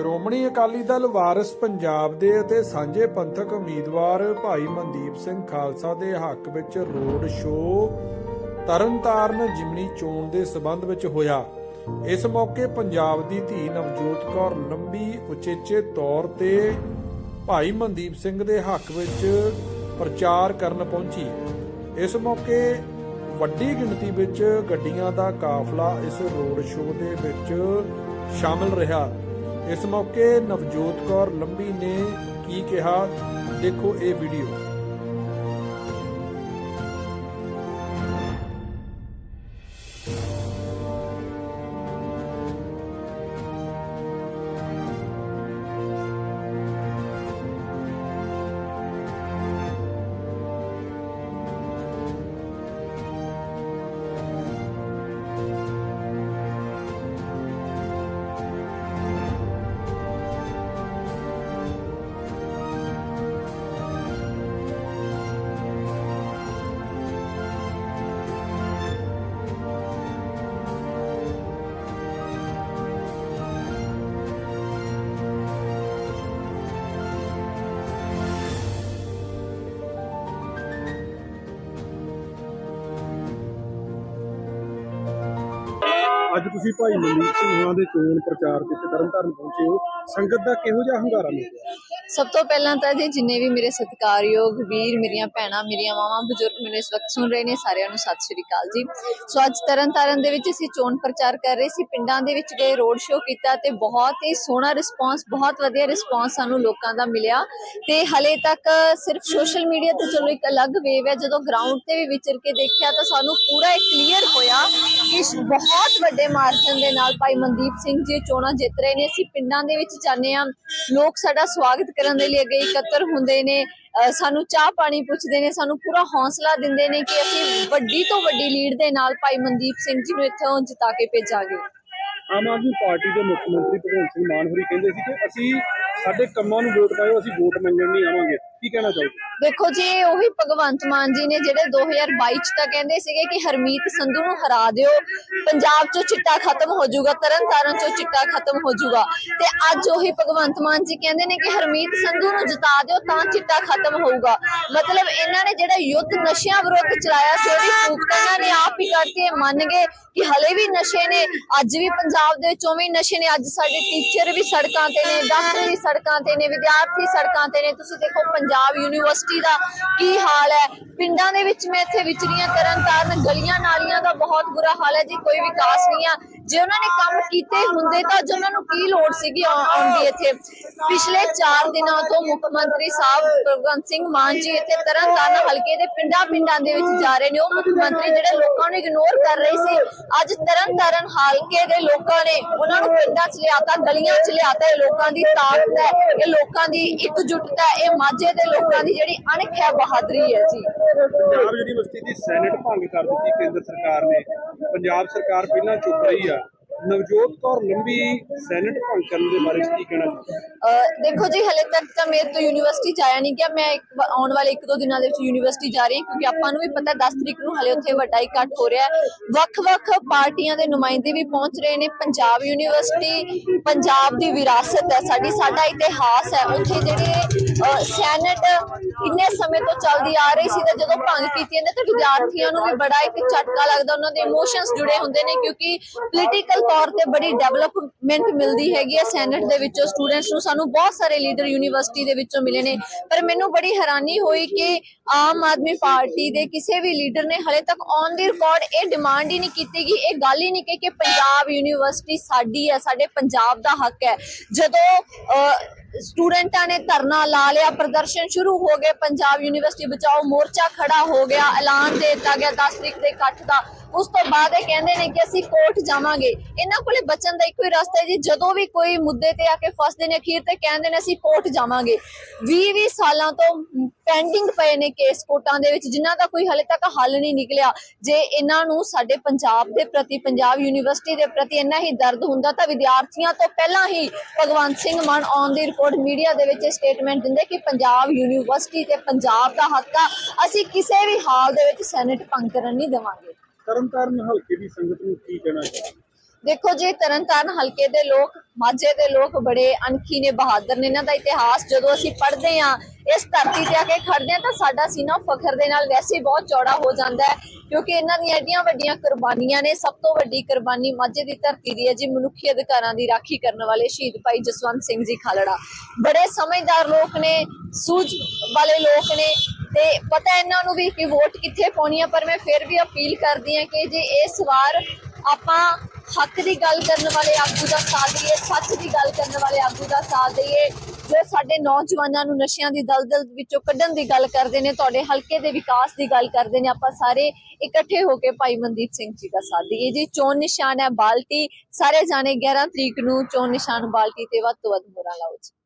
ਸ਼੍ਰੋਮਣੀ ਅਕਾਲੀ ਦਲ ਵਾਰਿਸ ਪੰਜਾਬ ਦੇ ਅਤੇ ਸਾਂਝੇ ਪੰਥਕ ਉਮੀਦਵਾਰ ਭਾਈ ਮਨਦੀਪ ਸਿੰਘ ਖਾਲਸਾ ਦੇ ਹੱਕ ਵਿੱਚ ਰੋਡ ਸ਼ੋਅ ਤਰਨਤਾਰਨ ਜਿਮਨੀ ਚੋਣ ਦੇ ਸਬੰਧ ਵਿੱਚ ਹੋਇਆ। ਇਸ ਮੌਕੇ ਪੰਜਾਬ ਦੀ ਧੀ ਨਵਜੋਤ ਕੌਰ ਲੰਬੀ ਉਚੇਚੇ ਤੌਰ ਤੇ ਭਾਈ ਮਨਦੀਪ ਸਿੰਘ ਦੇ ਹੱਕ ਵਿੱਚ ਪ੍ਰਚਾਰ ਕਰਨ ਪਹੁੰਚੀ। ਇਸ ਮੌਕੇ ਵੱਡੀ ਗਿਣਤੀ ਵਿੱਚ ਗੱਡੀਆਂ ਦਾ ਕਾਫਲਾ ਇਸ ਰੋਡ ਸ਼ੋਅ ਦੇ ਵਿੱਚ ਸ਼ਾਮਲ ਰਿਹਾ। ਇਸ ਮੌਕੇ ਨਵਜੋਤ ਕੌਰ ਲੰਬੀ ਨੇ ਕੀ ਕਿਹਾ ਦੇਖੋ ਇਹ ਵੀਡੀਓ ਅੱਜ ਤੁਸੀਂ ਭਾਈ ਮਨਦੀਪ ਸਿੰਘ ਹੋਣਾ ਦੇ ਚੋਣ ਪ੍ਰਚਾਰ ਤੇ ਤਰਨਤਾਰਨ ਪਹੁੰਚੇ ਹੋ। ਸੰਗਤ ਦਾ ਕਿਹੋ ਜਿਹਾ ਹੰਗਾਰਾ ਮਿਲ ਰਿਹਾ ਸਭ ਤੋਂ ਪਹਿਲਾਂ ਤਾਂ ਜੀ ਜਿੰਨੇ ਵੀ ਮੇਰੇ ਸਤਿਕਾਰਯੋਗ ਵੀਰ, ਮੇਰੀਆਂ ਭੈਣਾਂ, ਮੇਰੀਆਂ ਮਾਵਾਂ, ਬਜ਼ੁਰਗ ਮੈਨੂੰ ਇਸ ਵਕਤ ਸੁਣ ਰਹੇ ਨੇ, ਸਾਰਿਆਂ ਨੂੰ ਸਤਿ ਸ਼੍ਰੀ ਅਕਾਲ ਜੀ। ਸੋ ਅੱਜ ਤਰਨਤਾਰਨ ਦੇ ਵਿੱਚ ਅਸੀਂ ਚੋਣ ਪ੍ਰਚਾਰ ਕਰ ਰਹੇ ਸੀ, ਪਿੰਡਾਂ ਦੇ ਵਿੱਚ ਗਏ, ਰੋਡ ਸ਼ੋਅ ਕੀਤਾ ਤੇ ਬਹੁਤ ਹੀ ਸੋਹਣਾ ਰਿਸਪਾਂਸ ਬਹੁਤ ਵਧੀਆ ਰਿਸਪਾਂਸ ਸਾਨੂੰ ਲੋਕਾਂ ਦਾ ਮਿਲਿਆ। ਤੇ ਹਲੇ ਤੱਕ ਸਿਰਫ ਸੋਸ਼ਲ ਮੀਡੀਆ ਤੇ ਚਲੋ ਇੱਕ ਅਲੱਗ ਵੇਵ ਹੈ, ਜਦੋਂ ਗਰਾਊਂਡ ਤੇ ਵੀ ਵਿਚਰ ਕੇ ਦੇਖਿਆ ਤਾਂ ਸਾਨੂੰ ਪੂਰਾ ਇੱਕ ਕਲੀਅਰ ਹੋਇਆ ਕਿ ਬਹੁਤ ਵੱਡੇ ਮਾਰਜਨ ਦੇ ਨਾਲ ਭਾਈ ਮਨਦੀਪ ਸਿੰਘ ਜੀ ਚੋਣਾਂ ਜਿੱਤ ਰਹੇ ਨੇ। ਅਸੀਂ ਪਿੰਡਾਂ ਦੇ ਵਿੱਚ ਜਾਂਦੇ ਹਾਂ। ਲੋਕ ਸਾਡਾ ਸਵਾਗਤ ਕਰਨ ਦੇ ਲਈ ਅੱਗੇ ਇਕੱਤਰ ਹੁੰਦੇ ਨੇ ਸਾਨੂੰ ਚਾਹ ਪਾਣੀ ਪੁੱਛਦੇ ਨੇ, ਸਾਨੂੰ ਪੂਰਾ ਹੌਸਲਾ ਦਿੰਦੇ ਨੇ ਕਿ ਅਸੀਂ ਵੱਡੀ ਤੋਂ ਵੱਡੀ ਲੀਡ ਦੇ ਨਾਲ ਭਾਈ ਮਨਦੀਪ ਸਿੰਘ ਜੀ ਨੂੰ ਇੱਥੋਂ ਜਿਤਾ ਕੇ ਭੇਜਾਂਗੇ। ਆਮ ਆਦਮੀ ਪਾਰਟੀ ਦੇ ਮੁੱਖ ਮੰਤਰੀ ਭਗਵੰਤ ਸਿੰਘ ਮਾਨ ਹੋਰੀ ਕਹਿੰਦੇ ਸੀ ਕਿ ਅਸੀਂ ਸਾਡੇ ਕੰਮਾਂ ਨੂੰ ਵੋਟ ਪਾਇਓ, ਅਸੀਂ ਵੋਟ ਮੰਗਣ ਨਹੀਂ ਆਵਾਂਗੇ। ਕੀ ਕਹਿਣਾ ਚਾਹੋਗੇ? ਦੇਖੋ ਜੀ ਉਹੀ ਭਗਵੰਤ ਮਾਨ ਜੀ ਨੇ ਜਿਹੜੇ 2022 ਚ ਤਾਂ ਕਹਿੰਦੇ ਸੀਗੇ ਕਿ ਹਰਮੀਤ ਸੰਧੂ ਨੂੰ ਹਰਾ ਦਿਓ, ਪੰਜਾਬ ਚੋਂ ਚਿੱਟਾ ਖਤਮ ਹੋ ਜਾਊਗਾ, ਤਰਨ ਤਾਰਨ ਚੋਂ ਚਿੱਟਾ ਖਤਮ ਹੋ ਜਾਊਗਾ। ਤੇ ਅੱਜ ਉਹੀ ਭਗਵੰਤ ਮਾਨ ਜੀ ਕਹਿੰਦੇ ਨੇ ਕਿ ਹਰਮੀਤ ਸੰਧੂ ਨੂੰ ਜਿਤਾ ਦਿਓ ਤਾਂ ਚਿੱਟਾ ਖਤਮ ਹੋਊਗਾ। ਮਤਲਬ ਇਹਨਾਂ ਨੇ ਜਿਹੜਾ ਯੁੱਧ ਨਸ਼ਿਆਂ ਵਿਰੁੱਧ ਚਲਾਇਆ ਸੀ, ਉਹਦੀ ਫੂਕ ਇਹਨਾਂ ਨੇ ਆਪ ਹੀ ਕਰਤੀ ਮੰਨ ਗਏ ਕਿ ਹਲੇ ਵੀ ਨਸ਼ੇ ਨੇ, ਅੱਜ ਵੀ ਪੰਜਾਬ ਦੇ ਵਿੱਚ ਉਵੇਂ ਨਸ਼ੇ ਨੇ। ਅੱਜ ਸਾਡੇ ਟੀਚਰ ਵੀ ਸੜਕਾਂ ਤੇ ਨੇ, ਡਾਕਟਰ ਵੀ ਸੜਕਾਂ ਤੇ ਨੇ, ਵਿਦਿਆਰਥੀ ਸੜਕਾਂ ਤੇ ਨੇ। ਤੁਸੀਂ ਦੇਖੋ, ਪੰਜਾਬ ਯੂਨੀਵਰਸਿਟੀ ਦਾ ਕੀ ਹਾਲ ਹੈ? ਪਿੰਡਾਂ ਦੇ ਵਿੱਚ ਮੈਂ ਇੱਥੇ ਵਿਚਰੀਆਂ ਕਰਨ ਕਾਰਨ ਗਲੀਆਂ ਨਾਲੀਆਂ ਦਾ ਬਹੁਤ ਬੁਰਾ ਹਾਲ ਹੈ ਜੀ, ਕੋਈ ਵਿਕਾਸ ਨਹੀਂ ਆ। ਜੇ ਉਹਨਾਂ ਨੇ ਕੰਮ ਕੀਤੇ ਹੁੰਦੇ ਤਾਂ ਅੱਜ ਉਹਨਾਂ ਨੂੰ ਕੀ ਲੋੜ ਸੀਗੀ ਆਉ- ਆਉਣ ਦੀ ਇੱਥੇ? ਪਿਛਲੇ 4 ਦਿਨਾਂ ਤੋਂ ਮੁੱਖ ਮੰਤਰੀ ਸਾਹਿਬ ਭਗਵੰਤ ਸਿੰਘ ਮਾਨ ਜੀ ਇੱਥੇ ਤਰਨਤਾਰਨ ਹਲਕੇ ਦੇ ਪਿੰਡਾਂ ਪਿੰਡਾਂ ਦੇ ਵਿੱਚ ਜਾ ਰਹੇ ਨੇ। ਉਹ ਮੁੱਖ ਮੰਤਰੀ ਜਿਹੜੇ ਲੋਕਾਂ ਨੂੰ ਇਗਨੋਰ ਕਰ ਰਹੇ ਸੀ, ਅੱਜ ਤਰਨਤਾਰਨ ਹਲਕੇ ਦੇ ਲੋਕਾਂ ਨੇ ਉਹਨਾਂ ਨੂੰ ਪਿੰਡਾਂ 'ਚ ਲਿਆਤਾ, ਗਲੀਆਂ 'ਚ ਲਿਆਤਾ। ਇਹ ਲੋਕਾਂ ਦੀ ਤਾਕਤ ਹੈ, ਇਹ ਲੋਕਾਂ ਦੀ ਇਕਜੁੱਟਤਾ ਹੈ, ਇਹ ਮਾਝੇ ਦੇ ਲੋਕਾਂ ਦੀ ਜਿਹੜੀ ਅਣਖ ਹੈ, ਬਹਾਦਰੀ ਹੈ ਜੀ। ਪੰਜਾਬ ਯੂਨੀਵਰਸਿਟੀ ਦੀ ਸੈਨੇਟ ਭੰਗ ਕਰ ਦਿੱਤੀ ਕੇਂਦਰ ਸਰਕਾਰ ਨੇ। ਪੰਜਾਬ ਸਰਕਾਰ ਪਹਿਲਾਂ ਚੁੱਪ ਰਹੀ ਆ। ਨਵਜੋਤ ਕੌਰ ਲੰਬੀ ਸੈਨੇਟ ਭੰਗ ਕਰਨ ਦੇ ਬਾਰੇ ਕੀ ਕਹਿਣਾ ਚਾਹੋਗੇ? ਦੇਖੋ ਜੀ ਹਲੇ ਤੱਕ ਤਾਂ ਮੇਰੇ ਤੋਂ ਯੂਨੀਵਰਸਿਟੀ ਜਾਇਆ ਨਹੀਂ ਗਿਆ। ਮੈਂ ਆਉਣ ਵਾਲੇ ਇੱਕ ਦੋ ਦਿਨਾਂ ਦੇ ਵਿੱਚ ਯੂਨੀਵਰਸਿਟੀ ਜਾ ਰਹੀ ਹਾਂ ਕਿਉਂਕਿ ਆਪਾਂ ਨੂੰ ਵੀ ਪਤਾ 10 ਤਰੀਕ ਨੂੰ ਹਲੇ ਉੱਥੇ ਵੱਡਾ ਇਕੱਠ ਹੋ ਰਿਹਾ ਹੈ। ਵੱਖ-ਵੱਖ ਪਾਰਟੀਆਂ ਦੇ ਨੁਮਾਇੰਦੇ ਵੀ ਪਹੁੰਚ ਰਹੇ ਨੇ। ਪੰਜਾਬ ਯੂਨੀਵਰਸਿਟੀ ਪੰਜਾਬ ਦੀ ਵਿਰਾਸਤ ਹੈ ਸਾਡੀ ਸਾਡਾ ਇਤਿਹਾਸ ਹੈ। ਉੱਥੇ ਜਿਹੜੇ ਅਹ, ਸੈਨੇਟ ਕਿੰਨੇ ਸਮੇਂ ਤੋਂ ਚੱਲਦੀ ਆ ਰਹੀ ਸੀ ਤੇ ਜਦੋਂ ਭੰਗ ਕੀਤੀ ਜਾਂਦੇ ਤਾਂ ਵਿਦਿਆਰਥੀਆਂ ਨੂੰ ਵੀ ਬੜਾ ਇੱਕ ਝਟਕਾ ਲੱਗਦਾ ਉਹਨਾਂ ਦੇ ਇਮੋਸ਼ਨਸ ਜੁੜੇ ਹੁੰਦੇ ਨੇ ਕਿਉਂਕਿ ਪੋਲੀਟੀਕਲ ਤੌਰ ਤੇ ਬੜੀ ਡਿਵੈਲਪਮੈਂਟ ਮਿਲਦੀ ਹੈਗੀ ਹੈ ਸੈਨੇਟ ਦੇ ਵਿੱਚੋਂ ਸਟੂਡੈਂਟਸ ਨੂੰ। ਸਾਨੂੰ ਬਹੁਤ ਸਾਰੇ ਲੀਡਰ ਯੂਨੀਵਰਸਿਟੀ ਦੇ ਵਿੱਚੋਂ ਮਿਲੇ ਨੇ। ਪਰ ਮੈਨੂੰ ਬੜੀ ਹੈਰਾਨੀ ਹੋਈ ਕਿ ਆਮ ਆਦਮੀ ਪਾਰਟੀ ਦੇ ਕਿਸੇ ਵੀ ਲੀਡਰ ਨੇ ਹਲੇ ਤੱਕ ਔਨ ਦੀ ਰਿਕਾਰਡ ਇਹ ਡਿਮਾਂਡ ਹੀ ਨਹੀਂ ਕੀਤੀ ਗਈ ਇਹ ਗੱਲ ਹੀ ਨਹੀਂ ਕਹੀ ਕਿ ਪੰਜਾਬ ਯੂਨੀਵਰਸਿਟੀ ਸਾਡੀ ਹੈ ਸਾਡੇ ਪੰਜਾਬ ਦਾ ਹੱਕ ਹੈ। ਜਦੋਂ ਅਹ, ਸਟੂਡੈਂਟਾਂ ਨੇ ਧਰਨਾ ਲਾ ਲਿਆ, ਪ੍ਰਦਰਸ਼ਨ ਸ਼ੁਰੂ ਹੋ ਗਏ, ਪੰਜਾਬ ਯੂਨੀਵਰਸਿਟੀ ਬਚਾਓ ਮੋਰਚਾ ਖੜਾ ਹੋ ਗਿਆ, ਐਲਾਨ ਦੇ ਦਿੱਤਾ ਗਿਆ 10 ਤਰੀਕ ਦੇ ਇਕੱਠ ਦਾ। ਉਸ ਤੋਂ ਬਾਅਦ ਇਹ ਕਹਿੰਦੇ ਨੇ ਕਿ ਅਸੀਂ ਕੋਰਟ ਜਾਵਾਂਗੇ। ਇਹਨਾਂ ਕੋਲੇ ਬਚਣ ਦਾ ਇੱਕੋ ਹੀ ਰਸਤਾ ਹੈ ਜੀ, ਜਦੋਂ ਵੀ ਕੋਈ ਮੁੱਦੇ ਤੇ ਆ ਕੇ ਫਸਦੇ ਨੇ ਅਖੀਰ ਤੇ ਕਹਿੰਦੇ ਨੇ ਅਸੀਂ ਕੋਰਟ ਜਾਵਾਂਗੇ। 20-20 ਸਾਲਾਂ ਤੋਂ ਪੈਂਡਿੰਗ ਪਏ ਨੇ ਕੇਸ ਕੋਰਟਾਂ ਦੇ ਵਿੱਚ, ਜਿਨ੍ਹਾਂ ਦਾ ਕੋਈ ਹਲੇ ਤੱਕ ਹੱਲ ਨਹੀਂ ਨਿਕਲਿਆ। ਜੇ ਇਹਨਾਂ ਨੂੰ ਸਾਡੇ ਪੰਜਾਬ ਦੇ ਪ੍ਰਤੀ, ਪੰਜਾਬ ਯੂਨੀਵਰਸਿਟੀ ਦੇ ਪ੍ਰਤੀ ਇੰਨਾ ਹੀ ਦਰਦ ਹੁੰਦਾ, ਤਾਂ ਵਿਦਿਆਰਥੀਆਂ ਤੋਂ ਪਹਿਲਾਂ ਹੀ ਭਗਵੰਤ ਸਿੰਘ ਮਾਨ ਆਉਣ ਦੀ ਰਿਕਾਰਡ ਮੀਡੀਆ ਦੇ ਵਿੱਚ ਸਟੇਟਮੈਂਟ ਦਿੰਦੇ ਕਿ ਪੰਜਾਬ ਯੂਨੀਵਰਸਿਟੀ ਤੇ ਪੰਜਾਬ ਦਾ ਹੱਕ ਆ ਅਸੀਂ ਕਿਸੇ ਵੀ ਹਾਲ ਦੇ ਵਿੱਚ ਸੈਨੇਟ ਭੰਗ ਕਰਨ ਨਹੀਂ ਦੇਵਾਂਗੇ। ਤਰਨਤਾਰਨ ਹਲਕੇ ਦੀ ਸੰਗਤ ਨੂੰ ਕੀ ਕਹਿਣਾ ਚਾਹੋਗੇ ਦੇਖੋ ਜੀ ਤਰਨਤਾਰਨ ਹਲਕੇ ਦੇ ਲੋਕ ਮਾਝੇ ਦੇ ਲੋਕ ਬੜੇ ਅਣਖੀ ਨੇ ਬਹਾਦਰ ਨੇ। ਇਹਨਾਂ ਦਾ ਇਤਿਹਾਸ ਜਦੋਂ ਅਸੀਂ ਪੜ੍ਹਦੇ ਹਾਂ ਇਸ ਧਰਤੀ ਤੇ ਆ ਕੇ ਖੜਦੇ ਹਾਂ ਤਾਂ ਸਾਡਾ ਸੀਨਾ ਫਖਰ ਦੇ ਨਾਲ ਵੈਸੇ ਬਹੁਤ ਚੌੜਾ ਹੋ ਜਾਂਦਾ ਹੈ, ਕਿਉਂਕਿ ਇਹਨਾਂ ਦੀਆਂ ਐਡੀਆਂ ਵੱਡੀਆਂ ਕੁਰਬਾਨੀਆਂ ਨੇ, ਸਭ ਤੋਂ ਵੱਡੀ ਕੁਰਬਾਨੀ ਮਾਝੇ ਦੀ ਧਰਤੀ ਦੀ ਹੈ, ਜੀ ਮਨੁੱਖੀ ਅਧਿਕਾਰਾਂ ਦੀ ਰਾਖੀ ਕਰਨ ਵਾਲੇ ਸ਼ਹੀਦ ਭਾਈ ਜਸਵੰਤ ਸਿੰਘ ਜੀ ਖਾਲੜਾ। ਬੜੇ ਸਮਝਦਾਰ ਲੋਕ ਨੇ, ਸੂਝ ਵਾਲੇ ਲੋਕ ਨੇ ਤੇ ਪਤਾ ਇਹਨਾਂ ਨੂੰ ਵੀ ਕਿ ਵੋਟ ਕਿੱਥੇ ਪਾਉਣੀ ਆ, ਪਰ ਮੈਂ ਫਿਰ ਵੀ ਅਪੀਲ ਕਰਦੀ ਹਾਂ ਕਿ ਜੇ ਇਸ ਵਾਰ ਆਪਾਂ ਹੱਕ ਦੀ ਗੱਲ ਕਰਨ ਵਾਲੇ ਆਗੂ ਦਾ ਸਾਥ ਦਈਏ ਸੱਚ ਦੀ ਗੱਲ ਕਰਨ ਵਾਲੇ ਆਗੂ ਦਾ ਸਾਥ ਦਈਏ ਜੋ ਸਾਡੇ ਨੌਜਵਾਨਾਂ ਨੂੰ ਨਸ਼ਿਆਂ ਦੀ ਦਲਦਲ ਵਿੱਚੋਂ ਕੱਢਣ ਦੀ ਗੱਲ ਕਰਦੇ ਨੇ, ਤੁਹਾਡੇ ਹਲਕੇ ਦੇ ਵਿਕਾਸ ਦੀ ਗੱਲ ਕਰਦੇ ਨੇ, ਆਪਾਂ ਸਾਰੇ ਇਕੱਠੇ ਹੋ ਕੇ ਭਾਈ ਮਨਦੀਪ ਸਿੰਘ ਜੀ ਦਾ ਸਾਥ ਦਈਏ ਜੀ। ਚੋਣ ਨਿਸ਼ਾਨ ਹੈ, ਬਾਲਟੀ, ਸਾਰੇ ਜਾਣੇ 11 ਤਰੀਕ ਨੂੰ ਚੋਣ ਨਿਸ਼ਾਨ, ਬਾਲਟੀ ਤੇ ਵੱਧ ਤੋਂ ਵੱਧ ਮੋਹਰਾਂ ਲਾਓ ਜੀ।